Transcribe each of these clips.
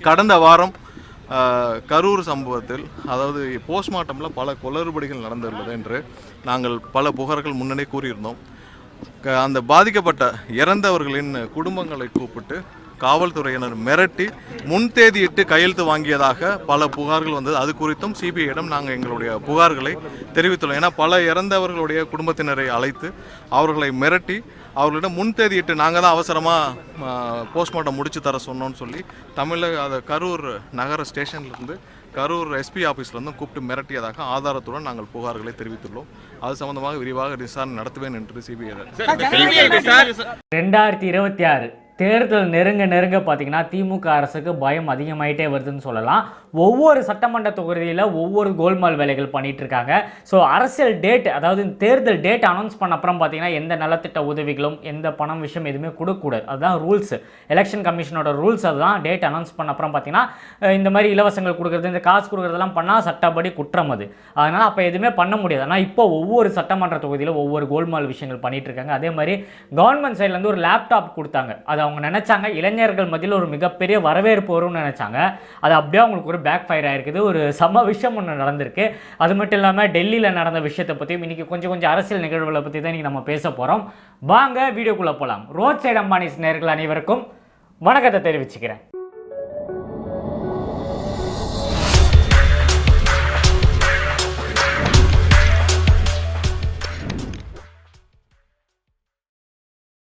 கடந்த வாரம் கரூர் சம்பவத்தில் அதாவது போஸ்ட்மார்ட்டமில் பல குளறுபடிகள் நடந்துள்ளது என்று நாங்கள் பல புகார்கள் முன்னரே கூறியிருந்தோம். க- அந்த பாதிக்கப்பட்ட இறந்தவர்களின் குடும்பங்களை கூப்பிட்டு காவல்துறையினர் மிரட்டி முன்தேதியிட்டு கையெழுத்து வாங்கியதாக பல புகார்கள் வந்தது. அது குறித்தும் சிபிஐயிடம் நாங்கள் எங்களுடைய புகார்களை தெரிவித்துள்ளோம். ஏன்னா பல இறந்தவர்களுடைய குடும்பத்தினரை அழைத்து அவர்களை மிரட்டி அவர்களிடம் முன்தேதியிட்டு நாங்கள் தான் அவசரமாக போஸ்ட்மார்ட்டம் முடிச்சு தர சொன்னோம்னு சொல்லி தமிழக அதை கரூர் நகர ஸ்டேஷன்லேருந்து கரூர் எஸ்பி ஆஃபீஸ்லேருந்து கூப்பிட்டு மிரட்டியதாக ஆதாரத்துடன் நாங்கள் புகார்களை தெரிவித்துள்ளோம். அது சம்பந்தமாக விரிவாக விசாரணை நடத்துவேன் என்று சிபிஐ ரெண்டாயிரத்தி இருபத்தி ஆறு. தேர்தல் நெருங்க நெருங்க பார்த்தீங்கன்னா திமுக அரசுக்கு பயம் அதிகமாயிட்டே வருதுன்னு சொல்லலாம். ஒவ்வொரு சட்டமன்ற தொகுதியில் ஒவ்வொரு கோல்மால் வேலைகள் பண்ணிகிட்டு இருக்காங்க. ஸோ அரசியல் டேட் அதாவது தேர்தல் டேட் அனௌன்ஸ் பண்ண அப்புறம் பார்த்தீங்கன்னா எந்த நலத்திட்ட உதவிகளும் எந்த பணம் விஷயம் எதுவுமே கொடுக்கக்கூடாது. அதுதான் ரூல்ஸ் எலெக்ஷன் கமிஷனோட ரூல்ஸ் அதுதான். டேட் அனௌன்ஸ் பண்ண அப்புறம் பார்த்தீங்கன்னா இந்த மாதிரி இலவசங்கள் கொடுக்குறது இந்த காசு கொடுக்குறதெல்லாம் பண்ணால் சட்டப்படி குற்றம் அது. அதனால் அப்போ எதுவுமே பண்ண முடியாது. ஆனால் இப்போ ஒவ்வொரு சட்டமன்ற தொகுதியில் ஒவ்வொரு கோல்மால் விஷயங்கள் பண்ணிட்டு இருக்காங்க. அதே மாதிரி கவர்மெண்ட் சைட்லேருந்து ஒரு லேப்டாப் கொடுத்தாங்க. அது அவங்க நினச்சாங்க இளைஞர்கள் மத்தியில் ஒரு மிகப்பெரிய வரவேற்பு வரும்னு நினச்சாங்க. அது அப்படியே அவங்களுக்கு ஒரு பேக் ஃபயர் ஆயிருக்குது. ஒரு சம விஷயம் ஒன்று நடந்திருக்கு. அது மட்டும் இல்லாமல் டெல்லியில் நடந்த விஷயத்தை பற்றியும் இன்றைக்கி கொஞ்சம் கொஞ்சம் அரசியல் நிகழ்வுகளை பற்றி தான் இன்றைக்கி நம்ம பேச போகிறோம் வாங்க வீடியோக்குள்ளே போகலாம் ரோட் சைடு அம்பானிஸ் நேர்கள் அனைவருக்கும் வணக்கத்தை தெரிவிச்சுக்கிறேன்.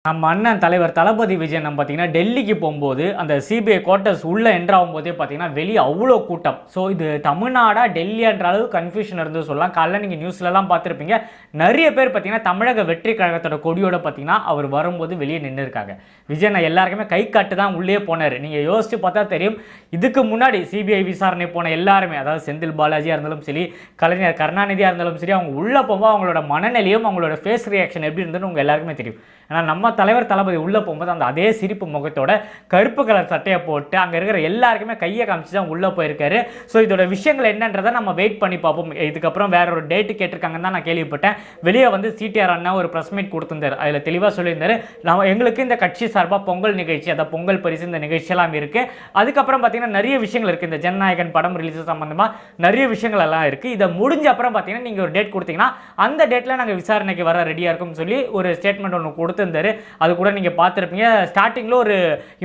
நம்ம அண்ணன் தலைவர் தளபதி விஜயன் நம்ம பார்த்தீங்கன்னா டெல்லிக்கு போகும்போது அந்த சிபிஐ குவார்ட்டர்ஸ் உள்ளே என்ட்ராகும் போதே பார்த்தீங்கன்னா வெளியே அவ்வளோ கூட்டம். ஸோ இது தமிழ்நாடா டெல்லின்ற அளவு கன்ஃபியூஷன் இருந்து சொல்லலாம். காலைல நீங்கள் நியூஸ்லலாம் பார்த்துருப்பீங்க. நிறைய பேர் பார்த்தீங்கன்னா தமிழக வெற்றி கழகத்தோட கொடியோட பார்த்தீங்கன்னா அவர் வரும்போது வெளியே நின்று இருக்காங்க. எல்லாருக்குமே கை காட்டு தான் உள்ளே போனார். நீங்கள் யோசிச்சு பார்த்தா தெரியும். இதுக்கு முன்னாடி சிபிஐ விசாரணை போன எல்லாருமே அதாவது செந்தில் பாலாஜியாக இருந்தாலும் சரி கலைஞர் கருணாநிதியாக இருந்தாலும் சரி அவங்க உள்ளே போகும்போது அவங்களோட மனநிலையும் அவங்களோட ஃபேஸ் ரியாக்ஷன் எப்படி இருந்ததுன்னு உங்கள் எல்லாருக்குமே தெரியும். ஏன்னா நம்ம தலைவர் தளபதி உள்ளே போகும்போது அந்த அதே சிரிப்பு முகத்தோட கருப்பு கலர் சட்டையை போட்டு அங்கே இருக்கிற எல்லாருக்குமே கையை காமிச்சு தான் உள்ளே போயிருக்காரு. ஸோ இதோட விஷயங்கள் என்னன்றதை நம்ம வெயிட் பண்ணி பார்ப்போம். இதுக்கப்புறம் வேற ஒரு டேட்டு கேட்டிருக்காங்கன்னு தான் நான் கேள்விப்பட்டேன். வெளியே வந்து சிடிஆர் அண்ணா ஒரு ப்ரெஸ் மீட் கொடுத்துருந்தார். அதில் தெளிவாக சொல்லியிருந்தாரு நம்ம எங்களுக்கு இந்த கட்சி சார்பாக பொங்கல் நிகழ்ச்சி அந்த பொங்கல் பரிசு இந்த நிகழ்ச்சியெல்லாம் இருக்குது அதுக்கப்புறம் பார்த்தீங்கன்னா நிறைய விஷயங்கள் இருக்குது இந்த ஜனநாயகன் படம் ரிலீஸ் சம்மந்தமாக நிறைய விஷயங்கள் எல்லாம் இருக்குது இதை முடிஞ்ச அப்புறம் பார்த்தீங்கன்னா நீங்கள் ஒரு டேட் கொடுத்தீங்கன்னா அந்த டேட்டில் நாங்கள் விசாரணைக்கு வர ரெடியாக இருக்கும்னு சொல்லி ஒரு ஸ்டேட்மெண்ட் ஒன்று கொடுத்துருந்தாரு. அது கூட நீங்கள் பார்த்துருப்பீங்க. ஸ்டார்டிங்கில் ஒரு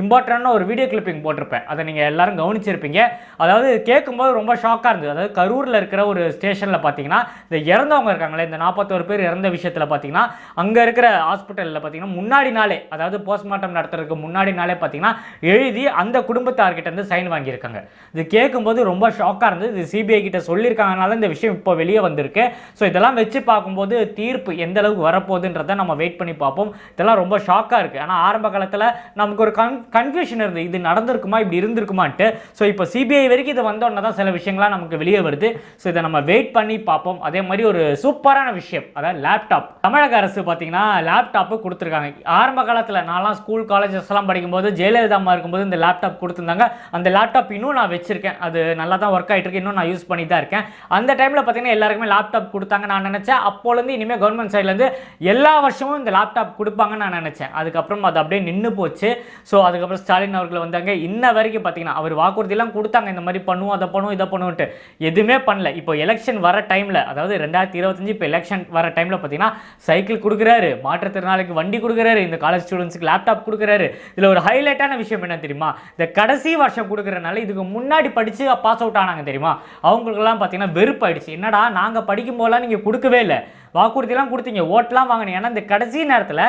இம்பார்ட்டண்டான ஒரு வீடியோ கிளிப்பிங் போட்டிருப்பேன். அதை நீங்கள் எல்லாரும் கவனிச்சிருப்பீங்க. அதாவது கேட்கும்போது ரொம்ப ஷாக்காக இருந்தது. அதாவது கரூரில் இருக்கிற ஒரு ஸ்டேஷனில் பார்த்தீங்கன்னா இந்த இறந்தவங்க இருக்காங்களே இந்த நாற்பத்தோரு பேர் இறந்த விஷயத்தில் பார்த்தீங்கன்னா அங்கே இருக்கிற ஹாஸ்பிட்டலில் பார்த்தீங்கன்னா முன்னாடி நாளே அதாவது போஸ்ட்மார்ட்டம் நடத்துறதுக்கு முன்னாடி நாளே பார்த்தீங்கன்னா எழுதி அந்த குடும்பத்தார்கிட்ட இருந்து சைன் வாங்கியிருக்காங்க. இது கேட்கும்போது ரொம்ப ஷாக்காக இருந்தது. இது சிபிஐ கிட்ட சொல்லியிருக்காங்கனால இந்த விஷயம் இப்போ வெளியே வந்திருக்கு. ஸோ இதெல்லாம் வச்சு பார்க்கும்போது தீர்ப்பு எந்த அளவுக்கு வரப்போகுதுன்றதை நம்ம வெயிட் பண்ணி பார்ப்போம். இதெல்லாம் ரொம்ப ஷாக்காக இருக்குது ஆனால் ஆரம்ப காலத்தில் நமக்கு ஒரு கன் கன்ஃபியூஷன் இருந்தது. இது நடந்திருக்குமா? இப்படி இருந்திருக்குமான்ட்டு. ஸோ இப்போ சிபிஐ வரைக்கும் இது வந்தோடனே தான் சில விஷயங்கள்லாம் நமக்கு வெளியே வருது. ஸோ இதை நம்ம வெயிட் பண்ணி பார்ப்போம். அதே மாதிரி ஒரு சூப்பரான விஷயம். அதாவது லேப்டாப் தமிழக அரசு பார்த்தீங்கன்னா லேப்டாப்பு கொடுத்துருக்காங்க. ஆரம்ப காலத்தில் நான்லாம் ஸ்கூல் காலேஜஸ்லாம் படிக்கும்போது ஜெயலலிதா அம்மா இருக்கும்போது இந்த லேப்டாப் கொடுத்துருந்தாங்க. அந்த லேப்டாப் இன்னும் நான் வச்சிருக்கேன். அது நல்லா தான் ஒர்க் ஆகிட்டு இருக்கு. இன்னும் நான் யூஸ் பண்ணி தான் இருக்கேன். அந்த டைமில் பார்த்தீங்கன்னா எல்லாருக்குமே லேப்டாப் கொடுத்தாங்க நான் நினச்சேன். அப்போலேருந்து இனிமேல் கவர்மெண்ட் சைட்லேருந்து எல்லா வருஷமும் இந்த லேப்டாப் கொடுப்பாங்கன்னு நான் நினச்சேன். அதுக்கப்புறம் அது அப்படியே நின்று போச்சு. ஸோ அதுக்கப்புறம் ஸ்டாலின் அவர்கள் வந்தாங்க. இன்ன வரைக்கும் பார்த்தீங்கன்னா அவர் வாக்குறுதியெல்லாம் கொடுத்தாங்க. இந்த மாதிரி பண்ணுவோம் அதை பண்ணுவோம் இதை பண்ணுவோன்ட்டு. எதுவுமே பண்ணல. இப்போ எலெக்ஷன் வர டைமில் அதாவது ரெண்டாயிரத்தி இருபத்தஞ்சு இப்போ எலெக்ஷன் வர டைமில் பார்த்தீங்கன்னா சைக்கிள் கொடுக்குறாரு. மாற்றுத்திறனாளிக்கு வண்டி கொடுக்குறாரு. இந்த காலேஜ் ஸ்டூடெண்ட்ஸுக்கு லேப்டாப் கொடுக்குறாரு. இதில் ஒரு ஹைலைட்டான விஷயம் என்ன தெரியுமா? இந்த கடைசி வருஷம் கொடுக்குறனால இதுக்கு முன்னாடி படித்து பாஸ் அவுட் ஆனாங்க தெரியுமா? அவங்களுக்கெல்லாம் பார்த்தீங்கன்னா வெறுப்பாயிடுச்சு. என்னடா நாங்கள் படிக்கும் போதெல்லாம் நீங்கள் கொடுக்கவே இல்லை. வாக்குறுதியெல்லாம் கொடுத்தீங்க ஓட்டெலாம் வாங்கினீங்க. ஏன்னா இந்த கடைசி நேரத்தில்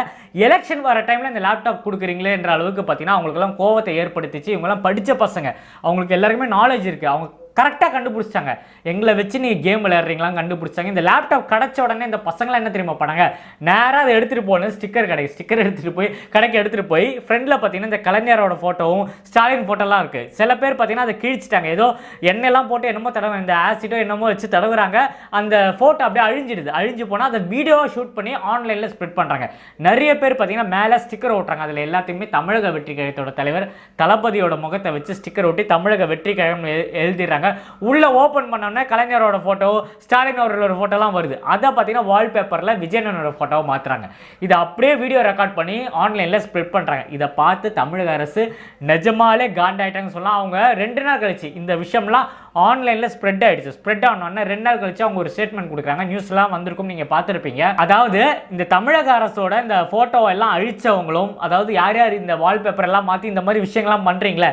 எலெக்ஷன் வர டைமில் இந்த லேப்டாப் கொடுக்குறீங்களே என்ற அளவுக்கு பார்த்தீங்கன்னா அவங்களுக்கெல்லாம் கோவத்தை ஏற்படுத்திச்சு. இவங்கெல்லாம் படித்த பசங்க. அவங்களுக்கு எல்லாருக்குமே நாலேஜ் இருக்குது அவங்க கரெக்டாக கண்டுபிடிச்சாங்க எங்களை வச்சு நீங்கள் கேம் விளையாடுறீங்களாம் கண்டுபிடிச்சாங்க இந்த லேப்டாப் கிடச்ச உடனே இந்த பசங்களாம் என்ன தெரியுமா பண்ணாங்க? நேராக அதை எடுத்துகிட்டு போகணும் ஸ்டிக்கர் கடைக்கு ஸ்டிக்கர் எடுத்துகிட்டு போய் கடைக்கு எடுத்துகிட்டு போய் ஃப்ரெண்டில் பார்த்தீங்கன்னா இந்த கலைஞரோட ஃபோட்டோவும் ஸ்டாலின் ஃபோட்டோலாம் இருக்குது சில பேர் பார்த்தீங்கன்னா அதை கிழிச்சிட்டாங்க. ஏதோ எண்ணெய்லாம் போட்டு என்னமோ தடவை இந்த ஆசிடோ என்னமோ வச்சு தடவுறாங்க. அந்த ஃபோட்டோ அப்படியே அழிஞ்சிடுது. அழிஞ்சு போனால் அதை வீடியோவாக ஷூட் பண்ணி ஆன்லைனில் ஸ்ப்ரெட் பண்ணுறாங்க நிறைய பேர் பார்த்தீங்கன்னா மேலே ஸ்டிக்கர் ஓட்டுறாங்க. அதில் எல்லாத்தையுமே தமிழக வெற்றி கழகத்தோட தலைவர் தளபதியோட முகத்தை வச்சு ஸ்டிக்கர் ஒட்டி தமிழக வெற்றி கழகம் எழுதிடுறாங்க. வச்சிருக்காங்க உள்ளே ஓப்பன் பண்ணோன்னே கலைஞரோட ஃபோட்டோ ஸ்டாலின் அவர்களோட ஃபோட்டோலாம் வருது. அதை பார்த்தீங்கன்னா வால்பேப்பரில் விஜயனோட ஃபோட்டோவை மாற்றுறாங்க இதை அப்படியே வீடியோ ரெக்கார்ட் பண்ணி ஆன்லைனில் ஸ்ப்ரெட் பண்ணுறாங்க இதை பார்த்து தமிழக அரசு நிஜமாலே காண்டாயிட்டாங்கன்னு சொல்லலாம். அவங்க ரெண்டு நாள் கழிச்சு இந்த விஷயம்லாம் ஆன்லைனில் ஸ்ப்ரெட் ஆகிடுச்சு ஸ்ப்ரெட் ஆனோடனே ரெண்டு நாள் கழிச்சு அவங்க ஒரு ஸ்டேட்மெண்ட் கொடுக்குறாங்க. நியூஸ்லாம் வந்திருக்கும் நீங்கள் பார்த்துருப்பீங்க. அதாவது இந்த தமிழக அரசோட இந்த ஃபோட்டோ எல்லாம் அழிச்சவங்களும் அதாவது யார் யார் இந்த வால்பேப்பர் எல்லாம் மாற்றி இந்த மாதிரி விஷயங்கள்லாம் பண்ணுறீங்களே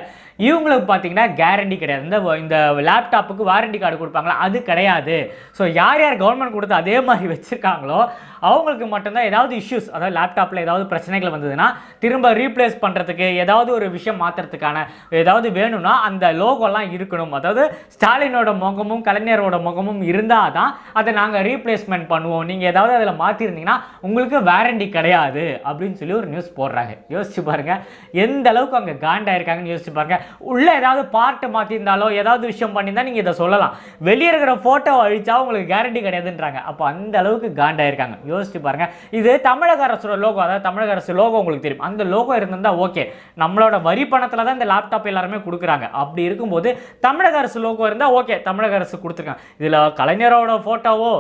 இவங்களுக்கு பார்த்தீங்கன்னா கேரண்டி கிடையாது. இந்த இந்த லேப்டாப்புக்கு வாரண்டி கார்டு கொடுப்பாங்களா? அது கிடையாது. ஸோ யார் யார் கவர்மெண்ட் கொடுத்து அதே மாதிரி வச்சுருக்காங்களோ அவங்களுக்கு மட்டும்தான் ஏதாவது இஷ்யூஸ் அதாவது லேப்டாப்பில் ஏதாவது பிரச்சனைகள் வந்ததுன்னா திரும்ப ரீப்ளேஸ் பண்ணுறதுக்கு ஏதாவது ஒரு விஷயம் மாற்றுறதுக்கான ஏதாவது வேணும்னா அந்த லோகோலாம் இருக்கணும். அதாவது ஸ்டாலினோட முகமும் கலைஞரோட முகமும் இருந்தால் தான் அதை நாங்கள் ரீப்ளேஸ்மெண்ட் பண்ணுவோம். நீங்கள் ஏதாவது அதில் மாற்றிருந்தீங்கன்னா உங்களுக்கு வேரண்டி கிடையாது அப்படின்னு சொல்லி ஒரு நியூஸ் போடுறாங்க. யோசிச்சு பாருங்கள் எந்த அளவுக்கு அங்கே காண்டாயிருக்காங்கன்னு யோசிச்சு பாருங்கள் உள்ளே ஏதாவது பார்ட்டு மாற்றிருந்தாலோ ஏதாவது விஷயம் பண்ணியிருந்தால் நீங்கள் இதை சொல்லலாம். வெளியே இருக்கிற ஃபோட்டோ அழிச்சா உங்களுக்கு கேரண்டி கிடையாதுன்றாங்க. அப்போ அந்த அளவுக்கு காண்டாயிருக்காங்க யோசிச்சு பாருங்கள் இது தமிழக அரசோட லோகோ அதாவது தமிழக அரசு லோகோ உங்களுக்கு தெரியும். அந்த லோகோ இருந்திருந்தால் ஓகே நம்மளோட வரி பணத்தில் தான் இந்த லேப்டாப் எல்லாருமே கொடுக்குறாங்க. அப்படி இருக்கும்போது தமிழக அரசு லோகோ இருந்தால் ஓகே தமிழக அரசு கொடுத்துருக்காங்க. இதில் கலைஞரோட ஃபோட்டோவோ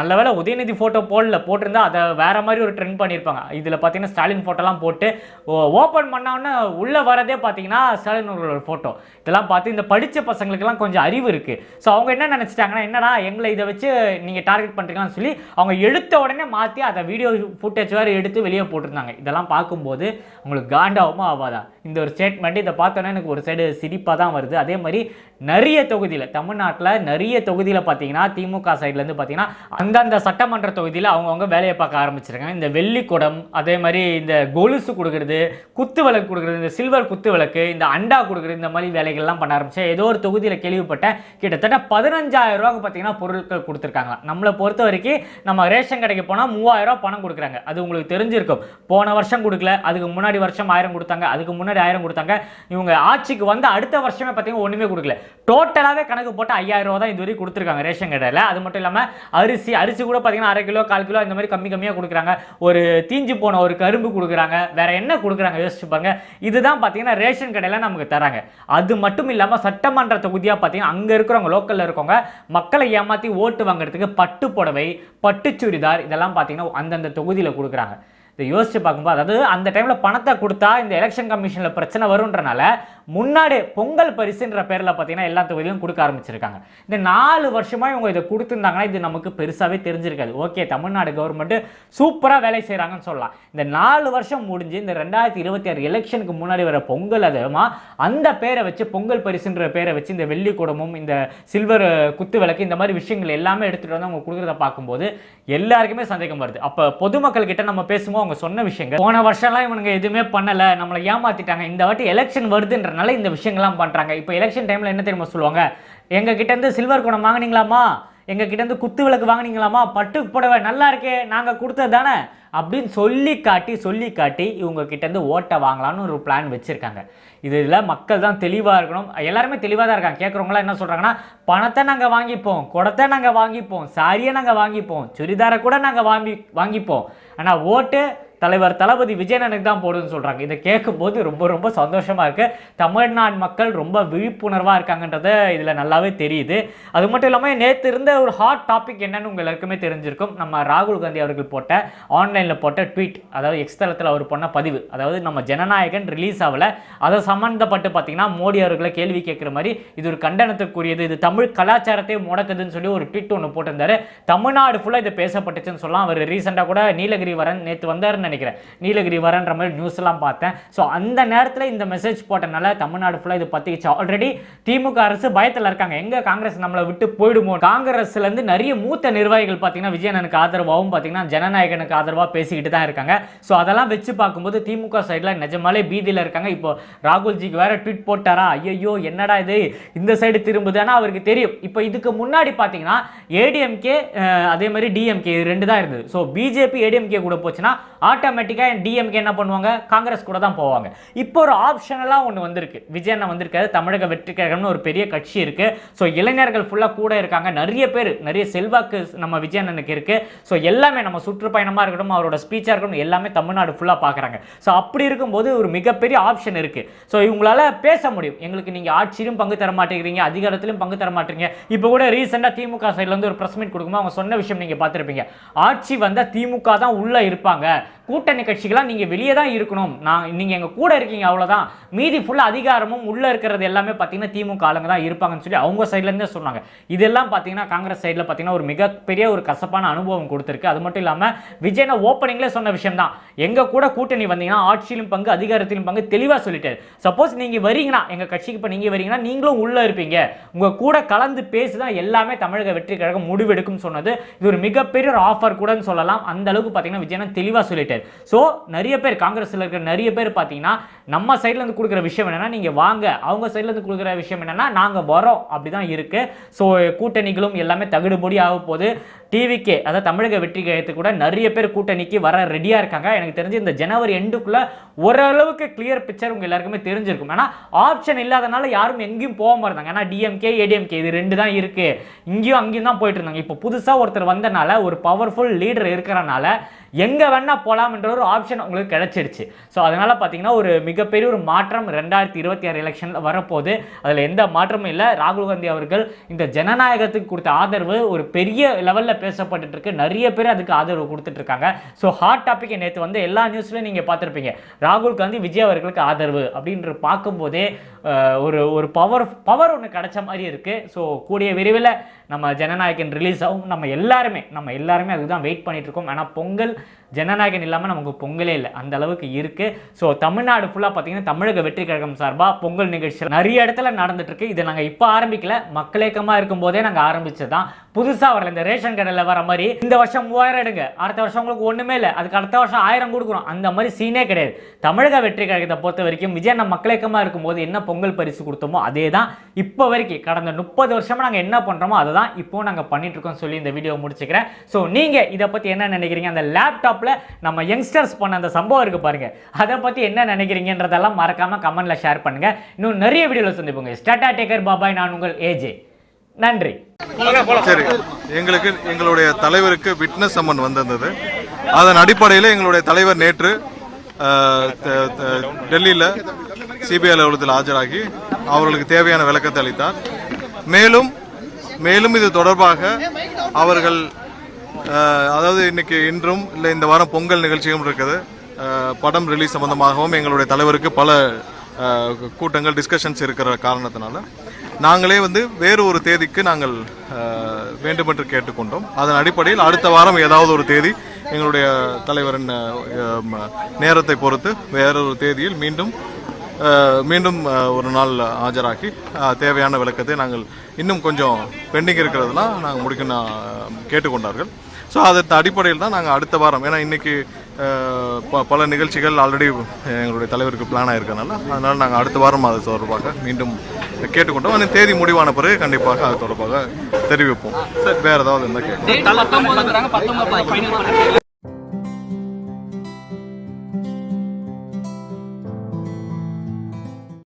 நல்ல வேலை உதயநிதி ஃபோட்டோ போடல போட்டிருந்தா அதை வேற மாதிரி ஒரு ட்ரெண்ட் பண்ணியிருப்பாங்க. இதில் பார்த்தீங்கன்னா ஸ்டாலின் ஃபோட்டோலாம் போட்டு ஓப்பன் பண்ணோன்னே உள்ளே வரதே பார்த்தீங்கன்னா ஸ்டாலின் அவர்களோட ஃபோட்டோ இதெல்லாம் பார்த்து இந்த படித்த பசங்களுக்கெல்லாம் கொஞ்சம் அறிவு இருக்குது ஸோ அவங்க என்ன நினச்சிட்டாங்கன்னா என்னடா எங்களை இதை வச்சு நீங்கள் டார்கெட் பண்ணுறீங்கன்னு சொல்லி அவங்க எடுத்த உடனே மாற்றி அதை வீடியோ ஃபுட்டேஜ் வேறு எடுத்து வெளியே போட்டிருந்தாங்க. இதெல்லாம் பார்க்கும்போது உங்களுக்கு காண்டாவுமா ஆகாதா? இந்த ஒரு ஸ்டேட்மெண்ட் இதை பார்த்தோன்னே எனக்கு ஒரு சைடு சிரிப்பாக தான் வருது. அதே மாதிரி நிறைய தொகுதியில் தமிழ்நாட்டில் நிறைய தொகுதியில் பார்த்தீங்கன்னா திமுக சைட்லேருந்து பார்த்தீங்கன்னா அந்தந்த சட்டமன்ற தொகுதியில் அவங்கவுங்க வேலையை பார்க்க ஆரம்பிச்சிருக்காங்க. இந்த வெள்ளிக்குடம் அதே மாதிரி இந்த கொலுசு கொடுக்குறது குத்து விளக்கு கொடுக்குறது இந்த சில்வர் குத்து விளக்கு இந்த அண்டா கொடுக்குறது இந்த மாதிரி வேலைகள்லாம் பண்ண ஆரம்பிச்சேன். ஏதோ ஒரு தொகுதியில் கேள்விப்பட்டேன். கிட்டத்தட்ட பதினஞ்சாயிரம் ரூபாய்க்கு பார்த்தீங்கன்னா பொருட்கள் கொடுத்துருக்காங்க. நம்மளை பொறுத்த வரைக்கும் நம்ம ரேஷன் கடைக்கு போனால் மூவாயிரம் ரூபாய் பணம் கொடுக்குறாங்க. அது உங்களுக்கு தெரிஞ்சிருக்கும். போன வருஷம் கொடுக்கல அதுக்கு முன்னாடி வருஷம் ஆயிரம் கொடுத்தாங்க அதுக்கு முன்னாடி ஆயிரம் கொடுத்தாங்க. இவங்க ஆட்சிக்கு வந்து அடுத்த வருஷமே பார்த்தீங்கன்னா ஒன்றுமே கொடுக்கல. டோட்டல் டோட்டலாகவே கணக்கு போட்டு ஐயாயிரம் ரூபா தான் இது வரைக்கும் கொடுத்துருக்காங்க ரேஷன் கடையில். அது மட்டும் இல்லாமல் அரிசி அரிசி கூட பார்த்தீங்கன்னா அரை கிலோ கால் கிலோ இந்த மாதிரி கம்மி கம்மியாக கொடுக்குறாங்க. ஒரு தீஞ்சு போன ஒரு கரும்பு கொடுக்குறாங்க. வேற என்ன கொடுக்குறாங்க? யோசிச்சு பாருங்க. இதுதான் பார்த்தீங்கன்னா ரேஷன் கடையில் நமக்கு தராங்க. அது மட்டும் இல்லாமல் சட்டமன்ற தொகுதியாக பார்த்தீங்கன்னா அங்கே இருக்கிறவங்க லோக்கலில் இருக்கவங்க மக்களை ஏமாற்றி ஓட்டு வாங்குறதுக்கு பட்டு புடவை பட்டு சுடிதார் இதெல்லாம் பார்த்தீங்கன்னா அந்தந்த தொகுதியில் கொடுக்குறாங்க. இதை யோசிச்சு பார்க்கும்போது அதாவது அந்த டைமில் பணத்தை கொடுத்தா இந்த எலெக்ஷன் கமிஷனில் பிரச்சனை வரும்ன்றனால முன்னாடி பொங்கல் பரிசுன்ற பேரில் பார்த்தீங்கன்னா எல்லா தொகுதியிலும் கொடுக்க ஆரம்பிச்சிருக்காங்க. இந்த நாலு வருஷமாக இவங்க இதை கொடுத்துருந்தாங்கன்னா இது நமக்கு பெருசாகவே தெரிஞ்சிருக்காது. ஓகே தமிழ்நாடு கவர்மெண்ட்டு சூப்பராக வேலை செய்கிறாங்கன்னு சொல்லலாம். இந்த நாலு வருஷம் முடிஞ்சு இந்த ரெண்டாயிரத்தி இருபத்தி ஆறு எலெக்ஷனுக்கு முன்னாடி வர பொங்கல் அதுமா அந்த பேரை வச்சு பொங்கல் பரிசுன்ற பேரை வச்சு இந்த வெள்ளி குடமும் இந்த சில்வர் குத்து விளக்கு இந்த மாதிரி விஷயங்கள் எல்லாமே எடுத்துகிட்டு வந்து அவங்க கொடுக்குறத பார்க்கும்போது எல்லாருக்குமே சந்தேகம் வருது. அப்போ பொதுமக்கள் கிட்ட நம்ம பேசும்போது அவங்க சொன்ன விஷயங்கள் போன வருஷம்லாம் இவனுங்க எதுவுமே பண்ணலை நம்மளை ஏமாத்திட்டாங்க இந்த வாட்டி எலெக்ஷன் வருதுன்ற பண்ணுறதுனால இந்த விஷயங்கள்லாம் பண்ணுறாங்க இப்போ எலெக்ஷன் டைமில் என்ன தெரியுமா சொல்லுவாங்க? எங்கள் கிட்டேருந்து சில்வர் குடம் வாங்குனீங்களாமா எங்கள் கிட்டேருந்து குத்து விளக்கு வாங்குனீங்களாமா பட்டு புடவை நல்லா இருக்கே நாங்கள் கொடுத்தது தானே? அப்படின்னு சொல்லி காட்டி சொல்லி காட்டி இவங்க கிட்டேருந்து ஓட்டை வாங்கலாம்னு ஒரு பிளான் வச்சுருக்காங்க. இதில் மக்கள் தான் தெளிவாக இருக்கணும். எல்லாருமே தெளிவாக தான் இருக்காங்க. கேட்குறவங்களாம் என்ன சொல்கிறாங்கன்னா பணத்தை நாங்கள் வாங்கிப்போம் குடத்தை நாங்கள் வாங்கிப்போம் சாரியை நாங்கள் வாங்கிப்போம் சுடிதாரை கூட நாங்கள் வாங்கி வாங்கிப்போம். ஆனால் ஓட்டு தலைவர் தளபதி விஜயனனுக்கு தான் போடுன்னு சொல்கிறாங்க இதை கேட்கும்போது ரொம்ப ரொம்ப சந்தோஷமாக இருக்குது தமிழ்நாடு மக்கள் ரொம்ப விழிப்புணர்வாக இருக்காங்கன்றத இதில் நல்லாவே தெரியுது. அது மட்டும் இல்லாமல் நேற்று இருந்த ஒரு ஹாட் டாபிக் என்னன்னு உங்கள் எல்லாருக்குமே தெரிஞ்சிருக்கும். நம்ம ராகுல் காந்தி அவர்கள் போட்ட ஆன்லைனில் போட்ட ட்வீட் அதாவது எக்ஸ் தளத்தில் அவர் பண்ண பதிவு அதாவது நம்ம ஜனநாயகன் ரிலீஸ் ஆகல. அதை சம்மந்தப்பட்டு பார்த்தீங்கன்னா மோடி அவர்களை கேள்வி கேட்குற மாதிரி இது ஒரு கண்டனத்துக்குரியது. இது தமிழ் கலாச்சாரத்தை முடக்குதுன்னு சொல்லி ஒரு ட்வீட் ஒன்று போட்டிருந்தாரு. தமிழ்நாடு ஃபுல்லாக இது பேசப்பட்டுச்சுன்னு சொல்லலாம். அவர் ரீசெண்டாக கூட நீலகிரி வரன் நேற்று வந்தாருன்னு நினைக்கிறேன். நீலகிரி வரன்ற மாதிரி நியூஸ் எல்லாம் பார்த்தேன். ஸோ அந்த நேரத்தில் இந்த மெசேஜ் போட்டனால தமிழ்நாடு ஃபுல்லாக இது பற்றிக்கிச்சு ஆல்ரெடி திமுக அரசு பயத்தில் இருக்காங்க. எங்க காங்கிரஸ் நம்மளை விட்டு போயிடுமோ? காங்கிரஸ்ல இருந்து நிறைய மூத்த நிர்வாகிகள் பார்த்தீங்கன்னா விஜயனனுக்கு ஆதரவாகவும் பார்த்தீங்கன்னா ஜனநாயகனுக்கு ஆதரவாக பேசிக்கிட்டு தான் இருக்காங்க. ஸோ அதெல்லாம் வச்சு பார்க்கும்போது திமுக சைடில் நிஜமாலே பீதியில் இருக்காங்க. இப்போ ராகுல்ஜிக்கு வேற ட்வீட் போட்டாரா? ஐயோ என்னடா இது? இந்த சைடு திரும்புது. ஆனால் அவருக்கு தெரியும். இப்போ இதுக்கு முன்னாடி பார்த்தீங்கன்னா ஏடிஎம்கே அதே மாதிரி டிஎம்கே ரெண்டு தான் இருந்தது. ஸோ பிஜேபி ஏடிஎம்கே கூட போச்சுன்னா ஆட்டோமேட்டிக்காக டிஎம்கே என்ன பண்ணுவாங்க? காங்கிரஸ் கூட தான் போவாங்க. இப்போ ஒரு ஆப்ஷனலாக ஒன்று வந்திருக்கு. விஜய் அண்ணன் வந்திருக்காரு. தமிழக வெற்றி கழகம்னு ஒரு பெரிய கட்சி இருக்குது ஸோ இளைஞர்கள் ஃபுல்லாக கூட இருக்காங்க. நிறைய பேர் நிறைய செல்வாக்கு நம்ம விஜய் அண்ணனுக்கு இருக்குது ஸோ எல்லாமே நம்ம சுற்றுப்பயணமாக இருக்கட்டும் அவரோட ஸ்பீச்சாக இருக்கட்டும் எல்லாமே தமிழ்நாடு ஃபுல்லாக பார்க்குறாங்க ஸோ அப்படி இருக்கும்போது ஒரு மிகப்பெரிய ஆப்ஷன் இருக்குது ஸோ இவங்களால பேச முடியும். எங்களுக்கு நீங்கள் ஆட்சியிலும் பங்கு தர மாட்டேங்கிறீங்க அதிகாரத்திலும் பங்கு தர மாட்டேங்க இப்போ கூட ரீசெண்டாக திமுக சைட்ல வந்து ஒரு ப்ரெஸ் மீட் கொடுக்கும்போது அவங்க சொன்ன விஷயம் நீங்கள் பார்த்துருப்பீங்க. ஆட்சி வந்தால் திமுக தான் உள்ளே இருப்பாங்க. கூட்டணி கட்சிகளாக நீங்கள் வெளியே தான் இருக்கணும். நான் நீங்கள் எங்கள் கூட இருக்கீங்க அவ்வளோதான் மீதி ஃபுல்லாக அதிகாரமும் உள்ளே இருக்கிறது எல்லாமே பார்த்தீங்கன்னா திமுக ஆளுங்க தான் இருப்பாங்கன்னு சொல்லி அவங்க சைட்லேருந்தே சொன்னாங்க. இதெல்லாம் பார்த்தீங்கன்னா காங்கிரஸ் சைடில் பார்த்தீங்கன்னா ஒரு மிகப்பெரிய ஒரு கசப்பான அனுபவம் கொடுத்துருக்கு. அது மட்டும் இல்லாமல் விஜயனை ஓப்பனிங்லேயே சொன்ன விஷயம் தான் எங்கள் கூட கூட்டணி வந்தீங்கன்னா ஆட்சியிலும் பங்கு அதிகாரத்திலும் பங்கு தெளிவாக சொல்லிட்டாரு. சப்போஸ் நீங்கள் வரீங்கன்னா எங்கள் கட்சிக்கு இப்போ நீங்கள் வரீங்கன்னா நீங்களும் உள்ளே இருப்பீங்க. உங்கள் கூட கலந்து பேசி தான் எல்லாமே தமிழக வெற்றி கழகம் முடிவெடுக்கும் சொன்னது. இது ஒரு மிகப்பெரிய ஒரு ஆஃபர் கூடன்னு சொல்லலாம். அந்த அளவுக்கு பார்த்தீங்கன்னா விஜயனை தெளிவாக சொல்லிட்டாரு. ஸோ நிறைய பேர் காங்கிரஸில் இருக்கிற நிறைய பேர் பார்த்தீங்கன்னா நம்ம சைட்லேருந்து கொடுக்குற விஷயம் என்னன்னா நீங்கள் வாங்க. அவங்க சைட்லேருந்து கொடுக்குற விஷயம் என்னென்னா நாங்கள் வரோம் அப்படி தான் இருக்குது ஸோ கூட்டணிகளும் எல்லாமே தகுடுபடி ஆக போகுது டிவிக்கே அதாவது தமிழக வெற்றி கழகத்துக்கு கூட நிறைய பேர் கூட்டணிக்கு வர ரெடியாக இருக்காங்க. எனக்கு தெரிஞ்சு இந்த ஜனவரி எண்டுக்குள்ளே ஓரளவுக்கு கிளியர் பிக்சர் உங்கள் எல்லாருக்குமே தெரிஞ்சிருக்கும். ஏன்னா ஆப்ஷன் இல்லாதனால யாரும் எங்கேயும் போக மாட்டாங்க ஏன்னா டிஎம்கே ஏடிஎம்கே இது ரெண்டு தான் இருக்குது இங்கேயும் அங்கேயும் தான் போயிட்டு இருந்தாங்க. இப்போ புதுசாக ஒருத்தர் வந்தனால ஒரு பவர்ஃபுல் லீடர் இருக்கிறனால எங்கே வேணால் போகலாம்ன்ற ஒரு ஆப்ஷன் உங்களுக்கு கிடச்சிருச்சு. ஸோ அதனால் பார்த்தீங்கன்னா ஒரு மிகப்பெரிய ஒரு மாற்றம் ரெண்டாயிரத்தி இருபத்தி ஆறு எலெக்ஷனில் வரப்போகுது. அதில் எந்த மாற்றமும் இல்லை. ராகுல் காந்தி அவர்கள் இந்த ஜனநாயகத்துக்கு கொடுத்த ஆதரவு ஒரு பெரிய லெவலில் பேசப்பட்டு இருக்கு நிறைய பேர் அதுக்கு ஆதரவு கொடுத்துட்டு இருக்காங்க ஸோ ஹாட் டாப்பிக்கை நேற்று வந்து எல்லா நியூஸ்லையும் நீங்கள் பார்த்துருப்பீங்க. ராகுல் காந்தி விஜய் அவர்களுக்கு ஆதரவு அப்படின்ற பார்க்கும்போதே ஒரு ஒரு பவர் பவர் ஒன்று கிடைச்ச மாதிரி இருக்குது ஸோ கூடிய விரைவில் நம்ம ஜனநாயகன் ரிலீஸ் ஆகும். நம்ம எல்லாருமே நம்ம எல்லாருமே அதுக்கு தான் வெயிட் பண்ணிகிட்ருக்கோம் ஆனால் பொங்கல் ஜனநாயகன் இல்லாமல் நமக்கு பொங்கலே இல்லை. அந்த அளவுக்கு இருக்குது ஸோ தமிழ்நாடு ஃபுல்லாக பார்த்தீங்கன்னா தமிழக வெற்றி கழகம் சார்பாக பொங்கல் நிகழ்ச்சி நிறைய இடத்துல நடந்துட்டுருக்கு இதை நாங்கள் இப்போ ஆரம்பிக்கல. மக்களேக்கமாக இருக்கும் போதே நாங்கள் ஆரம்பித்தது தான் புதுசாக வரல. இந்த ரேஷன் கடையில் வர மாதிரி இந்த வருஷம் மூவாயிரம் எடுங்க. அடுத்த வருஷம் உங்களுக்கு ஒன்றுமே இல்லை. அதுக்கு அடுத்த வருஷம் ஆயிரம் கொடுக்குறோம். அந்த மாதிரி சீனே கிடையாது. தமிழக வெற்றி கழகத்தை பொறுத்த வரைக்கும் விஜய் நம்ம மக்களேக்கமாக இருக்கும்போது என்ன பொங்கல் பரிசு கொடுத்தோமோ அதே தான் இப்போ வரைக்கும். கடந்த முப்பது வருஷமா நாங்கள் என்ன பண்ணுறோமோ அதை தான் இப்போ நாங்கள் பண்ணிட்டு இருக்கோம் சொல்லி இந்த வீடியோ முடிச்சுக்கிறேன். ஸோ நீங்கள் இதை பற்றி என்ன நினைக்கிறீங்க? அந்த லேப்டாப்பில் நம்ம யங்ஸ்டர்ஸ் பண்ண அந்த சம்பவம் இருக்கு பாருங்க. அதை பற்றி என்ன நினைக்கிறீங்கன்றதெல்லாம் மறக்காம கமெண்ட்ல ஷேர் பண்ணுங்க. இன்னும் நிறைய வீடியோவில் சந்திப்போங்க ஸ்டாட்டா டேக்கர் பாபாய் நான் உங்கள் ஏஜே நன்றி. சரி எங்களுக்கு எங்களுடைய தலைவருக்கு விட்னஸ் சம்மன் வந்திருந்தது. அதன் அடிப்படையில் எங்களுடைய தலைவர் நேற்று டெல்லியில் சிபிஐ அலுவலகத்தில் ஆஜராகி அவர்களுக்கு தேவையான விளக்கத்தை அளித்தார். மேலும் மேலும் இது தொடர்பாக அவர்கள் அதாவது இன்னைக்கு இன்றும் இல்லை இந்த வாரம் பொங்கல் நிகழ்ச்சியும் இருக்குது. படம் ரிலீஸ் சம்பந்தமாகவும் எங்களுடைய தலைவருக்கு பல கூட்டங்கள் டிஸ்கஷன்ஸ் இருக்கிற காரணத்தினால நாங்களே வந்து வேறு ஒரு தேதிக்கு நாங்கள் வேண்டுமென்று கேட்டுக்கொண்டோம். அதன் அடிப்படையில் அடுத்த வாரம் ஏதாவது ஒரு தேதி எங்களுடைய தலைவரின் நேரத்தை பொறுத்து வேறொரு தேதியில் மீண்டும் மீண்டும் ஒரு நாள் ஆஜராகி தேவையான விளக்கத்தை நாங்கள் இன்னும் கொஞ்சம் பெண்டிங் இருக்கிறதுலாம் நாங்கள் முடிக்க நான் கேட்டுக்கொண்டார்கள். ஸோ அதன் அடிப்படையில் தான் நாங்கள் அடுத்த வாரம் ஏன்னா இன்றைக்கி ப- பல நிகழ்ச்சிகள் ஆல்ரெடி எங்களுடைய தலைவருக்கு பிளான் ஆயிருக்கனால அதனால் நாங்கள் அடுத்த வாரம் அது தொடர்பாக மீண்டும் கேட்டுக்கொண்டோம். அந்த தேதி முடிவான பிறகு கண்டிப்பாக அது தொடர்பாக தெரிவிப்போம். வேறு ஏதாவது இருந்தால் கேட்க